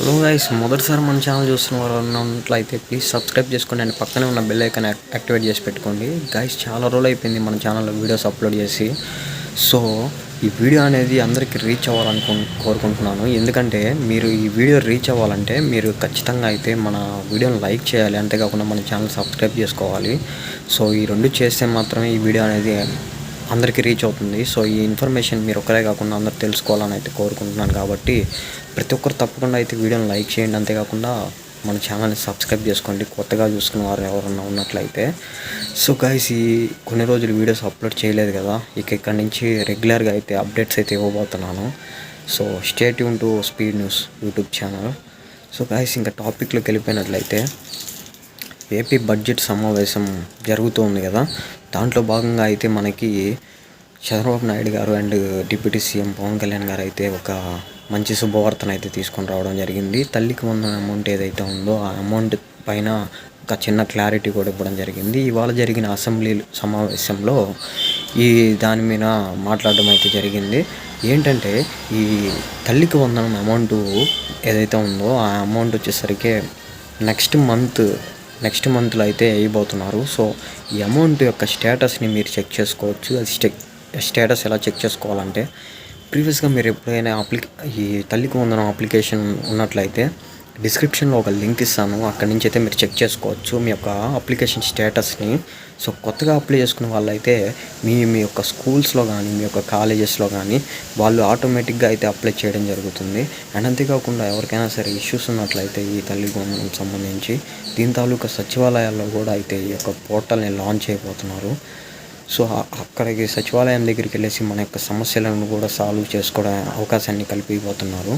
Hello guys మొదటిసారి మన channel చూస్తున్న వారు ఉన్నట్లయితే ప్లీజ్ సబ్స్క్రైబ్ చేసుకోండి అండ్ పక్కనే ఉన్న బెల్ ఐకాన్ యాక్టివేట్ చేసి పెట్టుకోండి. గైస్ చాలా రోజులు అయిపోయింది మన ఛానల్లో వీడియోస్ అప్లోడ్ చేసి. సో ఈ వీడియో అనేది అందరికీ రీచ్ అవ్వాలనుకు కోరుకుంటున్నాను. ఎందుకంటే మీరు ఈ వీడియో రీచ్ అవ్వాలంటే మీరు ఖచ్చితంగా అయితే మన వీడియోని లైక్ చేయాలి. అంతేకాకుండా మన ఛానల్ సబ్స్క్రైబ్ చేసుకోవాలి. సో ఈ రెండు చేస్తే మాత్రమే ఈ వీడియో అనేది అందరికీ రీచ్ అవుతుంది. సో ఈ ఇన్ఫర్మేషన్ మీరు ఒకరే కాకుండా అందరు తెలుసుకోవాలని అయితే కోరుకుంటున్నాను కాబట్టి ప్రతి ఒక్కరు తప్పకుండా అయితే వీడియోని లైక్ చేయండి. అంతేకాకుండా మన ఛానల్ని సబ్స్క్రైబ్ చేసుకోండి. కొత్తగా చూసుకున్న వారు ఎవరన్నా ఉన్నట్లయితే. సో గైస్ ఈ కొన్ని రోజులు వీడియోస్ అప్లోడ్ చేయలేదు కదా. ఇక ఇక్కడ నుంచి రెగ్యులర్గా అయితే అప్డేట్స్ అయితే ఇవ్వబోతున్నాను. So state Yoon to speed news YouTube channel so guys ఇంకా టాపిక్లోకి వెళ్ళిపోయినట్లయితే ఏపీ బడ్జెట్ సమావేశం జరుగుతుంది కదా. దాంట్లో భాగంగా అయితే మనకి Chandrababu Naidu garu and deputy CM Pawan Kalyan garu అయితే ఒక మంచి శుభవార్తను అయితే తీసుకొని రావడం జరిగింది. తల్లికి వందన అమౌంట్ ఏదైతే ఉందో ఆ అమౌంట్ పైన ఒక చిన్న క్లారిటీ కూడా ఇవ్వడం జరిగింది. ఇవాళ జరిగిన అసెంబ్లీ సమావేశంలో ఈ దాని మీద మాట్లాడడం అయితే జరిగింది. ఏంటంటే ఈ తల్లికి వందనం అమౌంట్ ఏదైతే ఉందో ఆ అమౌంట్ వచ్చేసరికి నెక్స్ట్ మంత్ నెక్స్ట్ మంత్లో అయితే వేయబోతున్నారు. సో ఈ అమౌంట్ యొక్క స్టేటస్ని మీరు చెక్ చేసుకోవచ్చు. అది స్టె స్టేటస్ ఎలా చెక్ చేసుకోవాలంటే ప్రీవియస్గా మీరు ఎప్పుడైనా అప్లి ఈ తల్లికి వందనం అప్లికేషన్ ఉన్నట్లయితే డిస్క్రిప్షన్లో ఒక లింక్ ఇస్తాను. అక్కడి నుంచి అయితే మీరు చెక్ చేసుకోవచ్చు మీ యొక్క అప్లికేషన్ స్టేటస్ని. సో కొత్తగా అప్లై చేసుకున్న వాళ్ళైతే మీ మీ యొక్క స్కూల్స్లో కానీ మీ యొక్క కాలేజెస్లో కానీ వాళ్ళు ఆటోమేటిక్గా అయితే అప్లై చేయడం జరుగుతుంది. అండ్ అంతేకాకుండా ఎవరికైనా సరే ఇష్యూస్ ఉన్నట్లయితే ఈ తల్లి సంబంధించి దీని తాలూకా సచివాలయాల్లో కూడా అయితే ఈ యొక్క పోర్టల్ని లాంచ్ అయిపోతున్నారు. సో అక్కడికి సచివాలయం దగ్గరికి వెళ్ళేసి మన యొక్క సమస్యలను కూడా సాల్వ్ చేసుకోవడం అవకాశాన్ని కల్పిపోతున్నారు.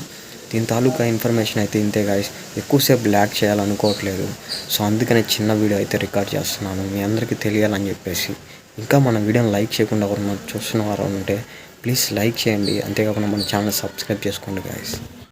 దీని తాలూకా ఇన్ఫర్మేషన్ అయితే ఇంతే గాయస్ ఎక్కువసేపు బ్లాక్ చేయాలనుకోవట్లేదు. సో అందుకనే చిన్న వీడియో అయితే రికార్డ్ చేస్తున్నాను. మీ అందరికీ తెలియాలని చెప్పేసి. ఇంకా మన వీడియోని లైక్ చేయకుండా ఎవరన్నా చూస్తున్న వారు ఉంటే ప్లీజ్ లైక్ చేయండి. అంతేకాకుండా మన ఛానల్ సబ్స్క్రైబ్ చేసుకోండి గాయస్